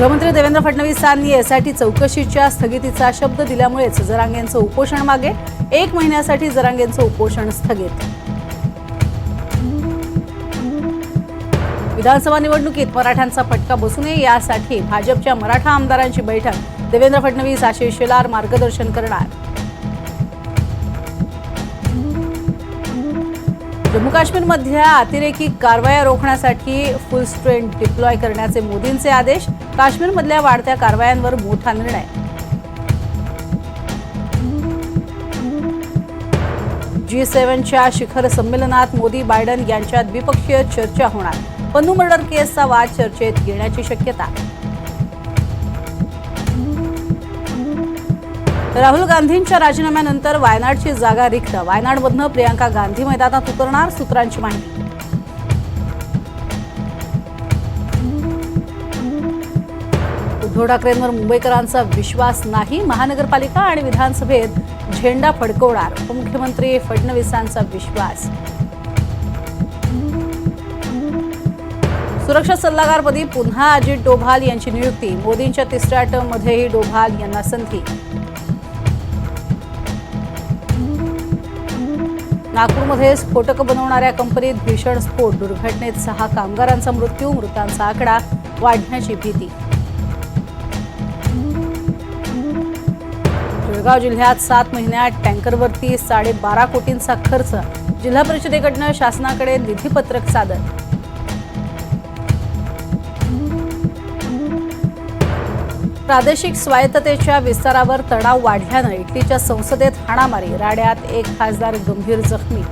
गृहमंत्री देवेंद्र फडणवीसांनी एसआयटी चौकशीच्या स्थगितीचा शब्द दिल्यामुळेच जरांगेंचं उपोषण मागे. एक महिन्यासाठी जरांगेंचं उपोषण स्थगित. विधानसभा निवडणुकीत मराठ्यांचा फटका बसू नये यासाठी भाजपच्या मराठा आमदारांची बैठक. देवेंद्र फडणवीस आशिष शेलार मार्गदर्शन करणार. जम्मू काश्मीरमधल्या अतिरेकी कारवाया रोखण्यासाठी फुल स्ट्रेंथ डिप्लॉय करण्याचे मोदींचे आदेश. काश्मीरमधल्या वाढत्या कारवायांवर मोठा निर्णय. जी सेव्हनच्या शिखर संमेलनात मोदी बायडन यांच्यात द्विपक्षीय चर्चा होणार. पन्नू मर्डर केसचा वाद चर्चेत येण्याची शक्यता. राहुल गांधींच्या राजीनाम्यानंतर वायनाडची जागा रिक्त. वायनाडमधनं प्रियांका गांधी मैदानात उतरणार सूत्रांची माहिती. उद्धव ठाकरेंवर मुंबईकरांचा विश्वास नाही. महानगरपालिका आणि विधानसभेत झेंडा फडकवणार. उपमुख्यमंत्री फडणवीसांचा विश्वास. सुरक्षा सल्लागारपदी पुन्हा अजित डोभाल यांची नियुक्ती. मोदींच्या तिसऱ्या टर्ममध्येही डोभाल यांना संधी. नागपूरमध्ये स्फोटकं बनवणाऱ्या कंपनीत भीषण स्फोट दुर्घटनेत सहा कामगारांचा मृत्यू मृतांचा आकडा वाढण्याची भीती. जळगाव जिल्ह्यात सात महिन्यात टँकरवरती साडेबारा कोटींचा खर्च जिल्हा परिषदेकडनं शासनाकडे निधीपत्रक सादर प्रादेशिक स्वायत्ततेच्या विस्तारावर तणाव वाढल्यानं इटलीच्या संसदेत हाणामारी राड्यात एक खासदार गंभीर जखमी